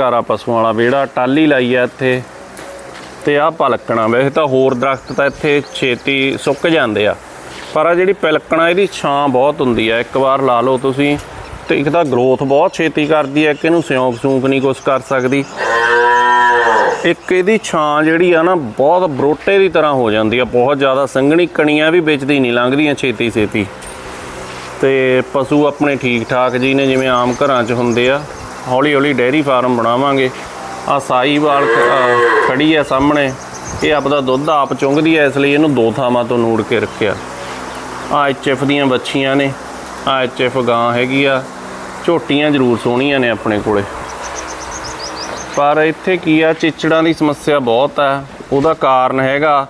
ਘਾਰਾ ਪਸ਼ੂਆਂ ਵਾਲਾ ਵਿਹੜਾ ਟਾਲੀ ਲਾਈ ਆ ਇੱਥੇ ਤੇ ਆਹ ਪਲਕਣਾ ਵੈਸੇ ਤਾਂ ਹੋਰ ਦਰਖਤ ਤਾਂ ਇੱਥੇ ਛੇਤੀ ਸੁੱਕ ਜਾਂਦੇ ਆ। ਪਰ ਆ ਜਿਹੜੀ ਪਲਕਣਾ ਇਹਦੀ ਛਾਂ ਬਹੁਤ ਹੁੰਦੀ ਆ। ਇੱਕ ਵਾਰ ਲਾ ਲਓ ਤੁਸੀਂ ਤੇ ਇੱਕ ਤਾਂ ਗਰੋਥ ਬਹੁਤ ਛੇਤੀ ਕਰਦੀ ਹੈ ਕਿ ਇਹਨੂੰ ਸਿਉਂਕ ਸੂਕ ਨਹੀਂ ਕੁਛ ਕਰ ਸਕਦੀ। ਇੱਕ ਇਹਦੀ ਛਾਂ ਜਿਹੜੀ ਆ ਨਾ, ਬਹੁਤ ਬਰੋਟੇ ਦੀ ਤਰ੍ਹਾਂ ਹੋ ਜਾਂਦੀ ਆ। ਬਹੁਤ ਜ਼ਿਆਦਾ ਸੰਘਣੀ ਕਣੀਆਂ ਵੀ ਵੇਚਦੀ ਨਹੀਂ, ਲੰਘਦੀਆਂ ਛੇਤੀ ਛੇਤੀ। ਤੇ ਪਸ਼ੂ ਆਪਣੇ ਠੀਕ ਠਾਕ ਜੀ ਨੇ, ਜਿਵੇਂ ਆਮ ਘਰਾਂ 'ਚ ਹੁੰਦੇ ਆ। ਹੌਲੀ ਹੌਲੀ ਡੇਅਰੀ ਫਾਰਮ ਬਣਾਵਾਂਗੇ। ਆ ਸਾਈਵਾਲ ਖ- ਅਹ ਖੜੀ ਆ ਸਾਹਮਣੇ। ਇਹ ਆਪਦਾ ਦੁੱਧ ਆਪ ਚੁੰਗਦੀ ਹੈ, ਇਸ ਲਈ ਇਹਨੂੰ ਦੋ ਥਾਵਾਂ ਤੋਂ ਨੂੜ ਕੇ ਰੱਖਿਆ। ਆ ਐਚਐਫ ਦੀਆਂ ਬੱਚੀਆਂ ਨੇ। ਆ ਐਚਐਫ ਗਾਂ ਹੈਗੀ ਆ। ਝੋਟੀਆਂ ਜ਼ਰੂਰ ਸੋਹਣੀਆਂ ਨੇ ਆਪਣੇ ਕੋਲੇ। ਪਰ ਇੱਥੇ ਕੀ ਆ, ਚਿਚੜਾਂ ਦੀ ਸਮੱਸਿਆ ਬਹੁਤ ਆ। ਉਹਦਾ ਕਾਰਨ ਹੈਗਾ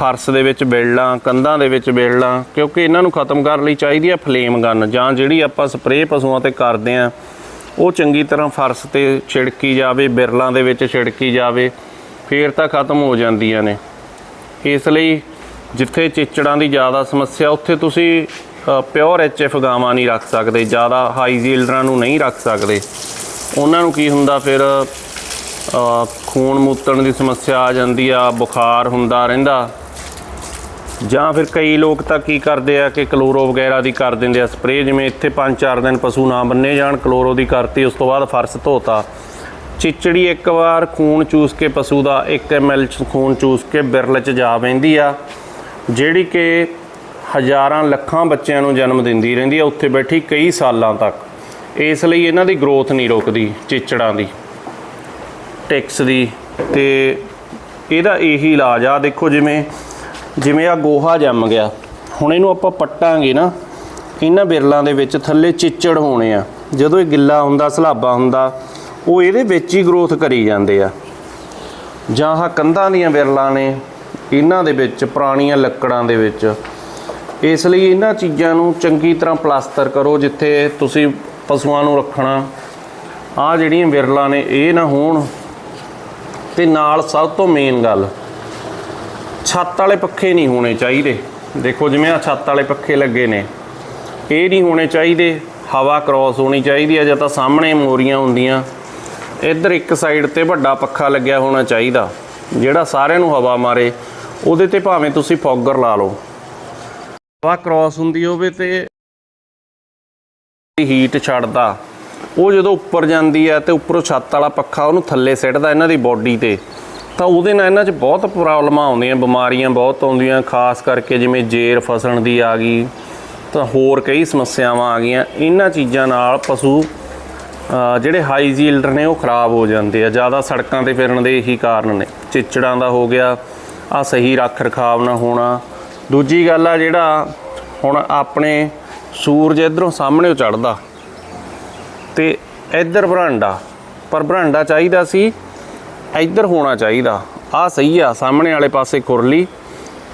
ਫਰਸ਼ ਦੇ ਵਿੱਚ ਬੇਲਾਂ ਕੰਧਾਂ ਦੇ ਵਿੱਚ ਬੇਲਾਂ ਕਿਉਂਕਿ ਇਹਨਾਂ ਨੂੰ ਖਤਮ ਕਰਨ ਲਈ ਚਾਹੀਦੀ ਆ ਫਲੇਮ ਗਨ, ਜਾਂ ਜਿਹੜੀ ਆਪਾਂ ਸਪਰੇਅ ਪਸ਼ੂਆਂ ਤੇ ਕਰਦੇ ਆ ਉਹ ਚੰਗੀ ਤਰ੍ਹਾਂ ਫਰਸ਼ ਤੇ ਛਿੜਕੀ ਜਾਵੇ, ਬਿਰਲਾਂ ਦੇ ਵਿੱਚ ਛਿੜਕੀ ਜਾਵੇ, ਫੇਰ ਤਾਂ ਖਤਮ ਹੋ ਜਾਂਦੀਆਂ ਨੇ। ਇਸ ਲਈ ਜਿੱਥੇ ਚਿਚੜਾਂ ਦੀ ਜ਼ਿਆਦਾ ਸਮੱਸਿਆ, ਉੱਥੇ ਤੁਸੀਂ ਪਿਓਰ ਐਚਐਫ ਗਾਵਾਂ ਨਹੀਂ ਰੱਖ ਸਕਦੇ, ਜ਼ਿਆਦਾ ਹਾਈ ਜ਼ੀਲਡਰਾਂ ਨੂੰ ਨਹੀਂ ਰੱਖ ਸਕਦੇ। ਉਹਨਾਂ ਨੂੰ ਕੀ ਹੁੰਦਾ ਫਿਰ ਖੂਨ ਮੂਤਣ ਦੀ ਸਮੱਸਿਆ ਆ ਜਾਂਦੀ ਆ, ਬੁਖਾਰ ਹੁੰਦਾ ਰਹਿੰਦਾ। ਜਾਂ ਫਿਰ ਕਈ ਲੋਕ ਤਾਂ ਕੀ ਕਰਦੇ ਆ ਕਿ ਕਲੋਰੋ ਵਗੈਰਾ ਦੀ ਕਰ ਦਿੰਦੇ ਆ ਸਪਰੇਅ, ਜਿਵੇਂ ਇੱਥੇ 5-4 ਦਿਨ ਪਸ਼ੂ ਨਾ ਬੰਨੇ ਜਾਣ, ਕਲੋਰੋ ਦੀ ਕਰਤੀ, ਉਸ ਤੋਂ ਬਾਅਦ ਫਰਸ਼ ਧੋਤਾ। ਚਿਚੜੀ ਇੱਕ ਵਾਰ ਖੂਨ ਚੂਸ ਕੇ ਪਸ਼ੂ ਦਾ 1 ml ਚ ਖੂਨ ਚੂਸ ਕੇ ਬਿਰਲ ਚ ਜਾ ਪੈਂਦੀ ਆ, ਜਿਹੜੀ ਕਿ ਹਜ਼ਾਰਾਂ ਲੱਖਾਂ ਬੱਚਿਆਂ ਨੂੰ ਜਨਮ ਦਿੰਦੀ ਰਹਿੰਦੀ ਆ ਉੱਥੇ ਬੈਠੀ ਕਈ ਸਾਲਾਂ ਤੱਕ। ਇਸ ਲਈ ਇਹਨਾਂ ਦੀ ਗਰੋਥ ਨਹੀਂ ਰੁਕਦੀ ਚਿਚੜਾਂ ਦੀ ਟਿਕਸ ਦੀ, ਤੇ ਇਹਦਾ ਇਹੀ ਇਲਾਜ ਆ। ਦੇਖੋ ਜਿਵੇਂ ਜਿਵੇਂ ਆ ਗੋਹਾ ਜੰਮ ਗਿਆ, ਹੁਣ ਇਹਨੂੰ ਆਪਾਂ ਪੱਟਾਂਗੇ ਨਾ, ਇਹਨਾਂ ਬਿਰਲਾਂ ਦੇ ਵਿੱਚ ਥੱਲੇ ਚਿੱਚੜ ਹੋਣੇ ਆ। ਜਦੋਂ ਇਹ ਗਿੱਲਾ ਹੁੰਦਾ, ਸਲਾਬਾ ਹੁੰਦਾ, ਉਹ ਇਹਦੇ ਵਿੱਚ ਹੀ ਗਰੋਥ ਕਰੀ ਜਾਂਦੇ ਆ। ਜਾਂ ਆਹ ਕੰਧਾਂ ਦੀਆਂ ਬਿਰਲਾਂ ਨੇ, ਇਹਨਾਂ ਦੇ ਵਿੱਚ, ਪੁਰਾਣੀਆਂ ਲੱਕੜਾਂ ਦੇ ਵਿੱਚ। ਇਸ ਲਈ ਇਹਨਾਂ ਚੀਜ਼ਾਂ ਨੂੰ ਚੰਗੀ ਤਰ੍ਹਾਂ ਪਲਾਸਟਰ ਕਰੋ, ਜਿੱਥੇ ਤੁਸੀਂ ਪਸ਼ੂਆਂ ਨੂੰ ਰੱਖਣਾ। ਆ ਜਿਹੜੀਆਂ ਬਿਰਲਾਂ ਨੇ, ਇਹ ਨਾ ਹੋਣ। ਤੇ ਨਾਲ ਸਭ ਤੋਂ ਮੇਨ ਗੱਲ ਛੱਤ ਵਾਲੇ ਪੱਖੇ ਨਹੀਂ ਹੋਣੇ ਚਾਹੀਦੇ। ਦੇਖੋ ਜਿਵੇਂ ਆ ਛੱਤ ਵਾਲੇ ਪੱਖੇ ਲੱਗੇ ਨੇ। ਇਹ ਨਹੀਂ ਹੋਣੇ ਚਾਹੀਦੇ। ਹਵਾ ਕ੍ਰੋਸ ਹੋਣੀ ਚਾਹੀਦੀ ਹੈ ਜਾਂ ਤਾਂ ਸਾਹਮਣੇ ਮੋਰੀਆਂ ਹੁੰਦੀਆਂ। ਇੱਧਰ ਇੱਕ ਸਾਈਡ ਤੇ ਵੱਡਾ ਪੱਖਾ ਲੱਗਿਆ ਹੋਣਾ ਚਾਹੀਦਾ, ਜਿਹੜਾ ਸਾਰਿਆਂ ਨੂੰ ਹਵਾ ਮਾਰੇ। ਉਹਦੇ ਤੇ ਭਾਵੇਂ ਤੁਸੀਂ ਫੌਗਰ ਲਾ ਲਓ। ਹਵਾ ਕ੍ਰੋਸ ਹੁੰਦੀ ਹੋਵੇ ਤੇ ਹੀਟ ਛੱਡਦਾ। ਉਹ ਜਦੋਂ ਉੱਪਰ ਜਾਂਦੀ ਹੈ ਤੇ ਉੱਪਰੋਂ ਛੱਤ ਵਾਲਾ ਪੱਖਾ ਉਹਨੂੰ ਥੱਲੇ ਸਿੱਟਦਾ ਇਹਨਾਂ ਦੀ ਬਾਡੀ ਤੇ। ਤਾਂ ਉਹਦੇ ਨਾਲ ਇਹਨਾਂ 'ਚ ਬਹੁਤ ਪ੍ਰੋਬਲਮਾਂ ਆਉਂਦੀਆਂ, ਬਿਮਾਰੀਆਂ ਬਹੁਤ ਆਉਂਦੀਆਂ, ਖਾਸ ਕਰਕੇ ਜਿਵੇਂ ਜੇਰ ਫਸਣ ਦੀ ਆ ਗਈ, ਤਾਂ ਹੋਰ ਕਈ ਸਮੱਸਿਆਵਾਂ ਆ ਗਈਆਂ। ਇਹਨਾਂ ਚੀਜ਼ਾਂ ਨਾਲ ਪਸ਼ੂ ਜਿਹੜੇ ਹਾਈ ਜ਼ੀਲਡਰ ਨੇ ਉਹ ਖਰਾਬ ਹੋ ਜਾਂਦੇ ਆ। ਜ਼ਿਆਦਾ ਸੜਕਾਂ ਤੇ ਫਿਰਨ ਦੇ ਇਹੀ ਕਾਰਨ ਨੇ। ਚਿਚੜਾਂ ਦਾ ਹੋ ਗਿਆ ਆ ਸਹੀ ਰੱਖ ਰਖਾਵ ਨਾ ਹੋਣਾ। ਦੂਜੀ ਗੱਲ ਆ ਜਿਹੜਾ ਹੁਣ ਆਪਣੇ ਸੂਰਜ ਇਧਰੋਂ ਸਾਹਮਣੇ ਚੜਦਾ ਤੇ ਇੱਧਰ ਬਰਾਂਡਾ, ਪਰ ਬਰਾਂਡਾ ਚਾਹੀਦਾ ਸੀ ਇੱਧਰ ਹੋਣਾ ਚਾਹੀਦਾ। ਆ ਸਹੀ ਆ, ਸਾਹਮਣੇ ਵਾਲੇ ਪਾਸੇ ਕੁਰਲੀ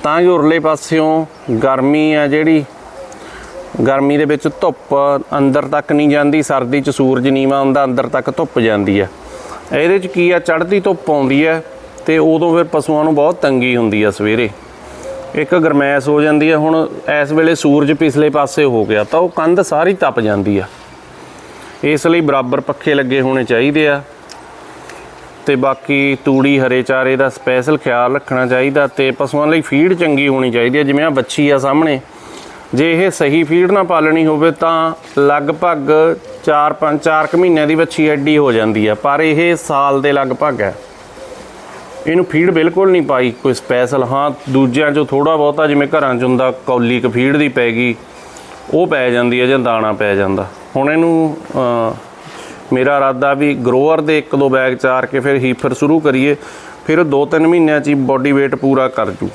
ਤਾਂ ਕਿ ਉਰਲੇ ਪਾਸਿਓਂ ਗਰਮੀ ਆ ਜਿਹੜੀ, ਗਰਮੀ ਦੇ ਵਿੱਚ ਧੁੱਪ ਅੰਦਰ ਤੱਕ ਨਹੀਂ ਜਾਂਦੀ, ਸਰਦੀ 'ਚ ਸੂਰਜ ਨੀਵਾ ਹੁੰਦਾ, ਅੰਦਰ ਤੱਕ ਧੁੱਪ ਜਾਂਦੀ ਆ। ਇਹਦੇ 'ਚ ਕੀ ਆ, ਚੜ੍ਹਦੀ ਧੁੱਪ ਆਉਂਦੀ ਆ ਤੇ ਉਦੋਂ ਫਿਰ ਪਸ਼ੂਆਂ ਨੂੰ ਬਹੁਤ ਤੰਗੀ ਹੁੰਦੀ ਆ ਸਵੇਰੇ। ਇੱਕ ਗਰਮੈਸ਼ ਹੋ ਜਾਂਦੀ ਹੈ ਹੁਣ ਇਸ ਵੇਲੇ ਸੂਰਜ ਪਿਛਲੇ ਪਾਸੇ ਹੋ ਗਿਆ ਤਾਂ ਉਹ ਕੰਧ ਸਾਰੀ ਤਪ ਜਾਂਦੀ ਆ। ਇਸ ਲਈ ਬਰਾਬਰ ਪੱਖੇ ਲੱਗੇ ਹੋਣੇ ਚਾਹੀਦੇ ਆ। ਤੇ ਬਾਕੀ ਤੂੜੀ, ਹਰੇ ਚਾਰੇ ਦਾ ਸਪੈਸ਼ਲ ਖਿਆਲ ਰੱਖਣਾ ਚਾਹੀਦਾ ਤੇ ਪਸ਼ੂਆਂ ਲਈ ਫੀਡ ਚੰਗੀ ਹੋਣੀ ਚਾਹੀਦੀ ਹੈ, ਜਿਵੇਂ ਆ ਬੱਚੀ ਆ ਸਾਹਮਣੇ। ਜੇ ਇਹ ਸਹੀ ਫੀਡ ਨਾ ਪਾਲਣੀ ਹੋਵੇ ਤਾਂ ਲਗਭਗ 4-5 4 ਕੁ ਮਹੀਨਿਆਂ ਦੀ ਬੱਚੀ ਐਡੀ ਹੋ ਜਾਂਦੀ ਆ, ਪਰ ਇਹ ਸਾਲ ਦੇ ਲਗਭਗ ਹੈ। ਇਹਨੂੰ ਫੀਡ ਬਿਲਕੁਲ ਨਹੀਂ ਪਾਈ ਕੋਈ ਸਪੈਸ਼ਲ ਹਾਂ, ਦੂਜਿਆਂ 'ਚੋਂ ਥੋੜਾ ਬਹੁਤਾ ਜਿਵੇਂ ਘਰਾਂ 'ਚ ਹੁੰਦਾ, ਕੌਲੀ ਕ ਫੀਡ ਦੀ ਪੈ ਗਈ, ਉਹ ਪੈ ਜਾਂਦੀ ਹੈ ਜਾਂ ਦਾਣਾ ਪੈ ਜਾਂਦਾ। ਹੁਣ ਇਹਨੂੰ ਮੇਰਾ ਇਰਾਦਾ ਵੀ ਗਰੋਅਰ ਦੇ ਇੱਕ ਦੋ ਬੈਗ ਚਾਰ ਕੇ ਫਿਰ ਹੀਫਰ ਸ਼ੁਰੂ ਕਰੀਏ, ਫਿਰ 2-3 ਮਹੀਨਿਆਂ 'ਚ ਹੀ ਬੋਡੀ weight ਪੂਰਾ ਕਰ ਜੂ।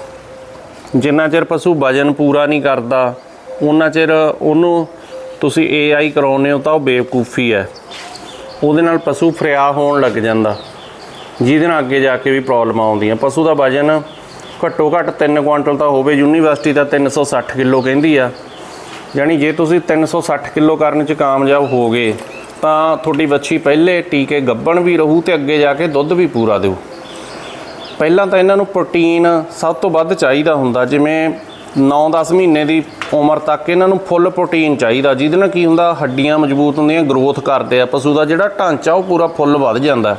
ਜਿੰਨਾ ਚਿਰ ਪਸ਼ੂ ਵਜਨ ਪੂਰਾ ਨਹੀਂ ਕਰਦਾ ਉਹਨਾਂ ਚਿਰ ਉਹਨੂੰ ਤੁਸੀਂ AI ਕਰਾਉਂਦੇ ਹੋ ਤਾਂ ਉਹ ਬੇਵਕੂਫੀ ਹੈ। ਉਹਦੇ ਨਾਲ ਪਸ਼ੂ ਫਰਿਆ ਹੋਣ ਲੱਗ ਜਾਂਦਾ। ਜਿਹਦੇ ਨਾਲ ਅੱਗੇ ਜਾ ਕੇ ਵੀ ਪ੍ਰੋਬਲਮ ਆਉਂਦੀਆਂ। ਪਸ਼ੂ ਦਾ ਵਜਨ ਘੱਟੋ ਘੱਟ 3 ਕੁਆਂਟਲ ਤਾਂ ਹੋਵੇ, ਯੂਨੀਵਰਸਿਟੀ ਤਾਂ 360 ਕਿਲੋ ਕਹਿੰਦੀ ਆ। ਯਾਨੀ ਜੇ ਤੁਸੀਂ 360 ਕਿਲੋ ਕਰਨ ਚ ਕਾਮਯਾਬ ਹੋ ਗਏ ਤਾਂ ਤੁਹਾਡੀ ਵੱਛੀ ਪਹਿਲੇ ਟੀਕੇ ਗੱਬਣ ਵੀ ਰਹੂ ਤੇ ਅੱਗੇ ਜਾ ਕੇ ਦੁੱਧ ਵੀ ਪੂਰਾ ਦਿਓ ਪਹਿਲਾਂ ਤਾਂ ਇਹਨਾਂ ਨੂੰ ਪ੍ਰੋਟੀਨ ਸਭ ਤੋਂ ਵੱਧ ਚਾਹੀਦਾ ਹੁੰਦਾ, ਜਿਵੇਂ 9-10 ਮਹੀਨੇ ਦੀ ਉਮਰ ਤੱਕ ਇਹਨਾਂ ਨੂੰ ਫੁੱਲ ਪ੍ਰੋਟੀਨ ਚਾਹੀਦਾ, ਜਿਹਦੇ ਨਾਲ ਕੀ ਹੁੰਦਾ, ਹੱਡੀਆਂ ਮਜ਼ਬੂਤ ਹੁੰਦੀਆਂ, ਗਰੋਥ ਕਰਦੇ ਆ, ਪਸ਼ੂ ਦਾ ਜਿਹੜਾ ਢਾਂਚਾ ਉਹ ਪੂਰਾ ਫੁੱਲ ਵੱਧ ਜਾਂਦਾ।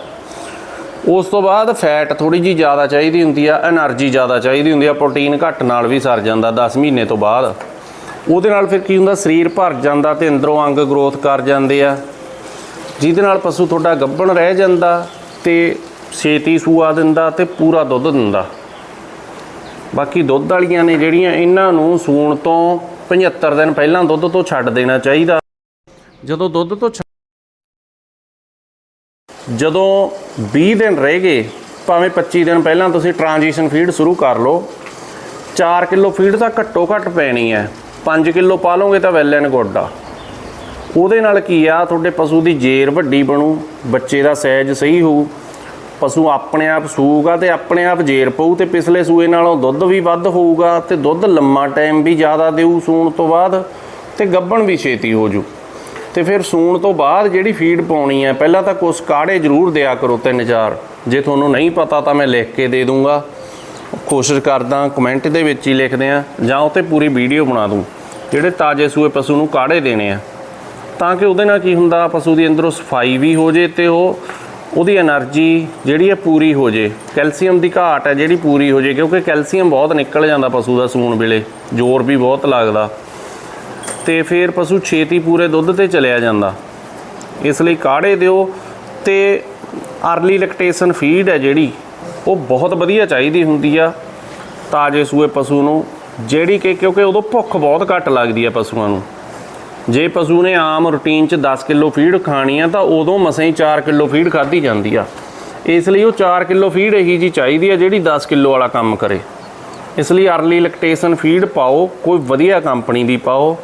ਉਸ ਤੋਂ ਬਾਅਦ ਫੈਟ ਥੋੜੀ ਜੀ ਜ਼ਿਆਦਾ ਚਾਹੀਦੀ ਹੁੰਦੀ ਆ એનર્ਜੀ ਜ਼ਿਆਦਾ ਚਾਹੀਦੀ ਹੁੰਦੀ ਆ, ਪ੍ਰੋਟੀਨ ਘੱਟ ਨਾਲ ਵੀ ਸਰ ਜਾਂਦਾ 10 ਮਹੀਨੇ ਤੋਂ ਬਾਅਦ। ਉਹਦੇ ਨਾਲ ਫਿਰ ਕੀ ਹੁੰਦਾ, ਸਰੀਰ ਭਰ ਜਾਂਦਾ ਤੇ ਅੰਦਰੋਂ ਅੰਗ ਗਰੋਥ ਕਰ ਜਾਂਦੇ ਆ। ਜਿਹਦੇ ਨਾਲ ਪਸ਼ੂ ਤੁਹਾਡਾ ਗੱਭਣ ਰਹਿ ਜਾਂਦਾ ਤੇ ਛੇਤੀ ਸੂਆ ਦਿੰਦਾ ਤੇ ਪੂਰਾ ਦੁੱਧ ਦਿੰਦਾ। ਬਾਕੀ ਦੁੱਧ ਵਾਲੀਆਂ ਨੇ ਜਿਹੜੀਆਂ ਇਹਨਾਂ ਨੂੰ ਸੂਣ ਤੋਂ 75 ਦਿਨ ਪਹਿਲਾਂ ਦੁੱਧ ਤੋਂ ਛੱਡ ਦੇਣਾ ਚਾਹੀਦਾ। ਜਦੋਂ ਦੁੱਧ ਤੋਂ ਜਦੋਂ 20 ਦਿਨ ਰਹਿ ਗਏ, ਭਾਵੇਂ 25 ਦਿਨ ਪਹਿਲਾਂ ਤੁਸੀਂ ਟ੍ਰਾਂਜੀਸ਼ਨ ਫੀਡ ਸ਼ੁਰੂ ਕਰ ਲਓ 4 ਕਿਲੋ ਫੀਡ ਤਾਂ ਘੱਟੋ ਘੱਟ ਪੈਣੀ ਹੈ। 5 ਕਿਲੋ ਪਾ ਲਓਗੇ ਤਾਂ ਵੈਲ ਐਂਡ ਗੁੱਡ ਆ। ਉਹਦੇ ਨਾਲ ਕੀ ਆ, ਤੁਹਾਡੇ ਪਸ਼ੂ ਦੀ ਜੇਰ ਵੱਡੀ ਬਣੂ, ਬੱਚੇ ਦਾ ਸਾਈਜ਼ ਸਹੀ ਹੋਊ। ਪਸ਼ੂ ਆਪਣੇ ਆਪ ਸੂਗਾ ਤੇ ਆਪਣੇ ਆਪ ਜੇਰ ਪਊ ਤੇ ਪਿਛਲੇ ਸੂਏ ਨਾਲੋਂ ਦੁੱਧ ਵੀ ਵੱਧ ਹੋਊਗਾ ਤੇ ਦੁੱਧ ਲੰਮਾ ਟਾਈਮ ਵੀ ਜ਼ਿਆਦਾ ਦੇਊ ਸੂਣ ਤੋਂ ਬਾਅਦ ਤੇ ਗੱਭਣ ਵੀ ਛੇਤੀ ਹੋ ਜੂ। ਤੇ ਫਿਰ ਸੂਣ ਤੋਂ ਬਾਅਦ ਜਿਹੜੀ ਫੀਡ ਪਾਉਣੀ ਹੈ ਪਹਿਲਾਂ ਤਾਂ ਕੁਛ ਕਾੜੇ ਜ਼ਰੂਰ ਦਿਆ ਕਰੋ ਤਿੰਨ ਚਾਰ। ਜੇ ਤੁਹਾਨੂੰ ਨਹੀਂ ਪਤਾ ਤਾਂ ਮੈਂ ਲਿਖ ਕੇ ਦੇ ਦੂੰਗਾ। ਕੋਸ਼ਿਸ਼ ਕਰਦਾ ਕਮੈਂਟ ਦੇ ਵਿੱਚ ਹੀ ਲਿਖਦੇ ਆ ਜਾਂ ਉਹ ਤੇ ਪੂਰੀ ਵੀਡੀਓ ਬਣਾ ਦੂੰ। ਜਿਹੜੇ ਤਾਜ਼ੇ ਸੂਏ ਪਸ਼ੂ ਨੂੰ ਕਾੜੇ ਦੇਣੇ ਆ। ਤਾਂ ਕਿ ਉਹਦੇ ਨਾਲ ਕੀ ਹੁੰਦਾ, ਪਸ਼ੂ ਦੀ ਅੰਦਰੋਂ ਸਫ਼ਾਈ ਵੀ ਹੋ ਜੇ ਤੇ ਉਹ, ਉਹਦੀ એનર્ਜੀ ਜਿਹੜੀ ਹੈ ਪੂਰੀ ਹੋ ਜੇ। ਕੈਲਸ਼ੀਅਮ ਦੀ ਘਾਟ ਹੈ ਜਿਹੜੀ ਪੂਰੀ ਹੋ ਜੇ, ਕਿਉਂਕਿ ਕੈਲਸ਼ੀਅਮ ਬਹੁਤ ਨਿਕਲ ਜਾਂਦਾ ਪਸ਼ੂ ਦਾ ਸੂਣ ਵੇਲੇ, ਜ਼ੋਰ ਵੀ ਬਹੁਤ ਲੱਗਦਾ। ਤੇ ਫਿਰ ਪਸ਼ੂ ਛੇਤੀ ਪੂਰੇ ਦੁੱਧ ਤੇ ਚਲਿਆ ਜਾਂਦਾ। ਇਸ ਲਈ ਕਾੜੇ ਦਿਓ ਤੇ ਅਰਲੀ ਲੈਕਟੇਸ਼ਨ ਫੀਡ ਹੈ ਜਿਹੜੀ, ਉਹ ਬਹੁਤ ਵਧੀਆ ਚਾਹੀਦੀ ਹੁੰਦੀ ਆ, ਤਾਜੇ ਸੂਏ ਪਸ਼ੂ ਨੂੰ, ਜਿਹੜੀ ਕਿ ਕਿਉਂਕਿ ਉਦੋਂ ਭੁੱਖ ਬਹੁਤ ਘੱਟ ਲੱਗਦੀ ਆ ਪਸ਼ੂਆਂ ਨੂੰ। ਜੇ ਪਸ਼ੂ ਨੇ ਆਮ ਰੂਟੀਨ ਚ 10 ਕਿਲੋ ਫੀਡ ਖਾਣੀ ਆ ਤਾਂ ਉਦੋਂ ਮਸਾਂ ਹੀ 4 ਕਿਲੋ ਫੀਡ ਖਾਧੀ ਜਾਂਦੀ ਆ। ਇਸ ਲਈ ਉਹ 4 ਕਿਲੋ ਫੀਡ ਇਹੀ ਜੀ ਚਾਹੀਦੀ ਆ ਜਿਹੜੀ 10 ਕਿਲੋ ਵਾਲਾ ਕੰਮ ਕਰੇ। ਇਸ ਲਈ ਅਰਲੀ ਲੈਕਟੇਸ਼ਨ ਫੀਡ ਪਾਓ ਕੋਈ ਵਧੀਆ ਕੰਪਨੀ ਦੀ ਪਾਓ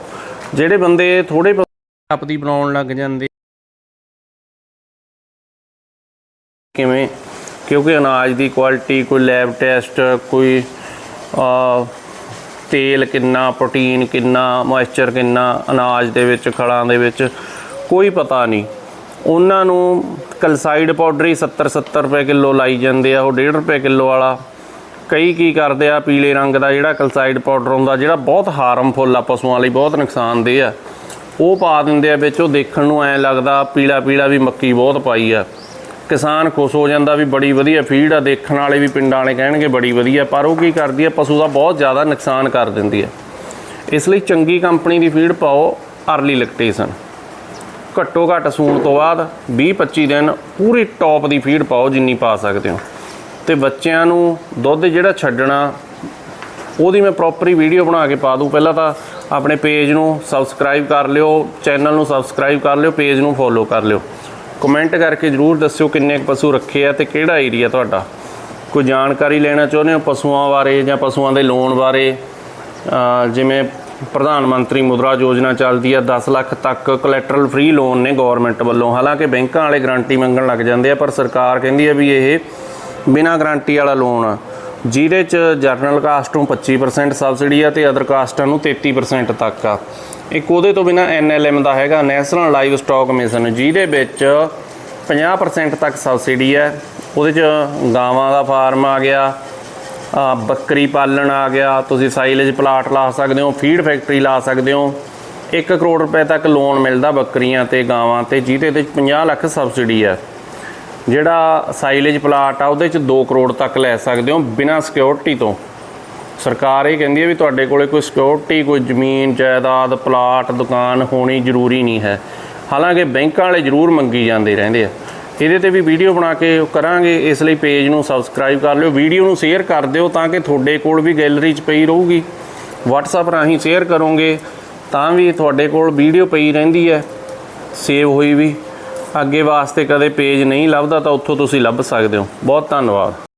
ਜਿਹੜੇ ਬੰਦੇ ਥੋੜੇ ਆਪਦੀ ਬਣਾਉਣ ਲੱਗ ਜਾਂਦੇ ਕਿਵੇਂ? ਕਿਉਂਕਿ ਅਨਾਜ ਦੀ ਕੁਆਲਿਟੀ ਕੋਈ ਲੈਬ ਟੈਸਟ ਕੋਈ ਅ, ਤੇਲ ਕਿੰਨਾ, ਪ੍ਰੋਟੀਨ ਕਿੰਨਾ ਮੋਇਸਚਰ ਕਿੰਨਾ, ਅਨਾਜ ਦੇ ਵਿੱਚ, ਖਲਾਂ ਦੇ ਵਿੱਚ, ਕੋਈ ਪਤਾ ਨਹੀਂ। ਉਹਨਾਂ ਨੂੰ ਕਲਸਾਈਡ ਪਾਊਡਰ ਹੀ 70 70 ਰੁਪਏ ਕਿਲੋ ਲਾਈ ਜਾਂਦੇ ਆ, ਉਹ 1.5 ਰੁਪਏ ਕਿਲੋ ਵਾਲਾ। ਕਈ ਕੀ ਕਰਦੇ ਆ, ਪੀਲੇ ਰੰਗ ਦਾ ਜਿਹੜਾ ਕਲਸਾਈਡ ਪਾਊਡਰ ਹੁੰਦਾ, ਜਿਹੜਾ ਬਹੁਤ ਹਾਰਮਫੁਲ ਆ ਪਸ਼ੂਆਂ ਲਈ, ਬਹੁਤ ਨੁਕਸਾਨਦੇਹ ਆ। ਉਹ ਪਾ ਦਿੰਦੇ ਆ ਵਿੱਚ, ਉਹ ਦੇਖਣ ਨੂੰ ਐ ਲੱਗਦਾ ਪੀਲਾ ਪੀਲਾ ਵੀ ਮੱਕੀ ਬਹੁਤ ਪਾਈ ਆ। ਕਿਸਾਨ ਖੁਸ਼ ਹੋ ਜਾਂਦਾ ਵੀ ਬੜੀ ਵਧੀਆ ਫੀਡ ਆ, ਦੇਖਣ ਵਾਲੇ ਵੀ ਪਿੰਡਾਂ ਵਾਲੇ ਕਹਿਣਗੇ ਬੜੀ ਵਧੀਆ, ਪਰ ਉਹ ਕੀ ਕਰਦੀ ਹੈ ਪਸ਼ੂ ਦਾ ਬਹੁਤ ਜ਼ਿਆਦਾ ਨੁਕਸਾਨ ਕਰ ਦਿੰਦੀ ਹੈ ਇਸ ਲਈ ਚੰਗੀ ਕੰਪਨੀ ਦੀ ਫੀਡ ਪਾਓ, ਅਰਲੀ ਲੈਕਟੇਸ਼ਨ ਘੱਟੋ ਘੱਟ ਸੂਣ ਤੋਂ ਬਾਅਦ 20-25 ਦਿਨ ਪੂਰੀ ਟੌਪ ਦੀ ਫੀਡ ਪਾਓ ਜਿੰਨੀ ਪਾ ਸਕਦੇ ਹੋ। ਤੇ ਬੱਚਿਆਂ ਨੂੰ ਦੁੱਧ ਜਿਹੜਾ ਛੱਡਣਾ, ਉਹਦੀ ਮੈਂ ਪ੍ਰੋਪਰ ਹੀ ਵੀਡੀਓ ਬਣਾ ਕੇ ਪਾ ਦੂੰ। ਪਹਿਲਾਂ ਤਾਂ ਆਪਣੇ ਪੇਜ ਨੂੰ ਸਬਸਕ੍ਰਾਈਬ ਕਰ ਲਿਓ ਚੈਨਲ ਨੂੰ ਸਬਸਕ੍ਰਾਈਬ ਕਰ ਲਿਓ ਪੇਜ ਨੂੰ ਫੋਲੋ ਕਰ ਲਿਓ। ਕਮੈਂਟ ਕਰਕੇ ਜਰੂਰ ਦੱਸਿਓ ਕਿੰਨੇ ਕੁ ਪਸ਼ੂ ਰੱਖੇ ਆ ਤੇ ਕਿਹੜਾ ਏਰੀਆ ਤੁਹਾਡਾ? ਕੋਈ ਜਾਣਕਾਰੀ ਲੈਣਾ ਚਾਹੁੰਦੇ ਹੋ ਪਸ਼ੂਆਂ ਬਾਰੇ ਜਾਂ ਪਸ਼ੂਆਂ ਦੇ ਲੋਨ ਬਾਰੇ? ਜਿਵੇਂ ਪ੍ਰਧਾਨ ਮੰਤਰੀ ਮੁਦਰਾ ਯੋਜਨਾ ਚੱਲਦੀ ਆ 10 ਲੱਖ ਤੱਕ ਕੋਲੈਟਰਲ ਫ੍ਰੀ ਲੋਨ ਨੇ ਗਵਰਨਮੈਂਟ ਵੱਲੋਂ। ਹਾਲਾਂਕਿ ਬੈਂਕਾਂ ਵਾਲੇ ਗਾਰੰਟੀ ਮੰਗਣ ਲੱਗ ਜਾਂਦੇ ਆ, ਪਰ ਸਰਕਾਰ ਕਹਿੰਦੀ ਆ ਵੀ ਇਹ ਬਿਨਾਂ ਗਾਰੰਟੀ ਵਾਲਾ ਲੋਨ ਆ। ਜਿਹਦੇ ਚ ਜਰਨਲ ਕਾਸਟ ਨੂੰ 25% ਸਬਸਿਡੀ ਆ ਤੇ ਅਦਰ ਕਾਸਟਾਂ ਨੂੰ 33% ਤੱਕ ਆ। ਇੱਕ ਉਹਦੇ ਤੋਂ ਬਿਨਾ ਐਨਐਲਐਮ ਦਾ ਹੈਗਾ ਨੈਸ਼ਨਲ ਲਾਈਵ ਸਟਾਕ ਮਿਸ਼ਨ ਜਿਹਦੇ ਵਿੱਚ 50% ਤੱਕ ਸਬਸਿਡੀ ਹੈ ਉਹਦੇ ਚ ਗਾਵਾਂ ਦਾ ਫਾਰਮ ਆ ਗਿਆ ਬੱਕਰੀ ਪਾਲਣ ਆ ਗਿਆ, ਤੁਸੀਂ ਸਾਈਲੇਜ ਪਲਾਟ ਲਾ ਸਕਦੇ ਹੋ ਫੀਡ ਫੈਕਟਰੀ ਲਾ ਸਕਦੇ ਹੋ। 1 ਕਰੋੜ ਰੁਪਏ ਤੱਕ ਲੋਨ ਮਿਲਦਾ ਬੱਕਰੀਆਂ ਤੇ ਗਾਵਾਂ ਤੇ, ਜਿਹਦੇ ਤੇ 50 ਲੱਖ ਸਬਸਿਡੀ ਹੈ ਜਿਹੜਾ ਸਾਈਲੇਜ ਪਲਾਟ ਆ, ਉਹਦੇ ਚ 2 ਕਰੋੜ ਤੱਕ ਲੈ ਸਕਦੇ ਹੋ ਬਿਨਾਂ ਸਿਕਿਉਰਿਟੀ ਤੋਂ। ਸਰਕਾਰ ਇਹ ਕਹਿੰਦੀ ਹੈ ਵੀ ਤੁਹਾਡੇ ਕੋਲੇ ਕੋਈ ਸਿਕਿਉਰਿਟੀ ਕੋਈ ਜ਼ਮੀਨ, ਜਾਇਦਾਦ ਪਲਾਟ ਦੁਕਾਨ ਹੋਣੀ ਜ਼ਰੂਰੀ ਨਹੀਂ ਹੈ। ਹਾਲਾਂਕਿ ਬੈਂਕਾਂ ਵਾਲੇ ਜ਼ਰੂਰ ਮੰਗੀ ਜਾਂਦੇ ਰਹਿੰਦੇ ਆ। ਇਹਦੇ ਤੇ ਵੀ ਵੀਡੀਓ ਬਣਾ ਕੇ ਉਹ ਕਰਾਂਗੇ, ਇਸ ਲਈ ਪੇਜ ਨੂੰ ਸਬਸਕ੍ਰਾਈਬ ਕਰ ਲਿਓ। ਵੀਡੀਓ ਨੂੰ ਸ਼ੇਅਰ ਕਰ ਦਿਓ ਤਾਂ ਕਿ ਤੁਹਾਡੇ ਕੋਲ ਵੀ ਗੈਲਰੀ 'ਚ ਪਈ ਰਹੂਗੀ। WhatsApp ਰਾਹੀਂ ਸ਼ੇਅਰ ਕਰੋਗੇ ਤਾਂ ਵੀ ਤੁਹਾਡੇ ਕੋਲ ਵੀਡੀਓ ਪਈ ਰਹਿੰਦੀ ਹੈ। ਸੇਵ ਹੋਈ ਵੀ। ਅੱਗੇ ਵਾਸਤੇ ਕਦੇ ਪੇਜ ਨਹੀਂ ਲੱਭਦਾ ਤਾਂ ਉੱਥੋਂ ਤੁਸੀਂ ਲੱਭ ਸਕਦੇ ਹੋ। ਬਹੁਤ ਧੰਨਵਾਦ।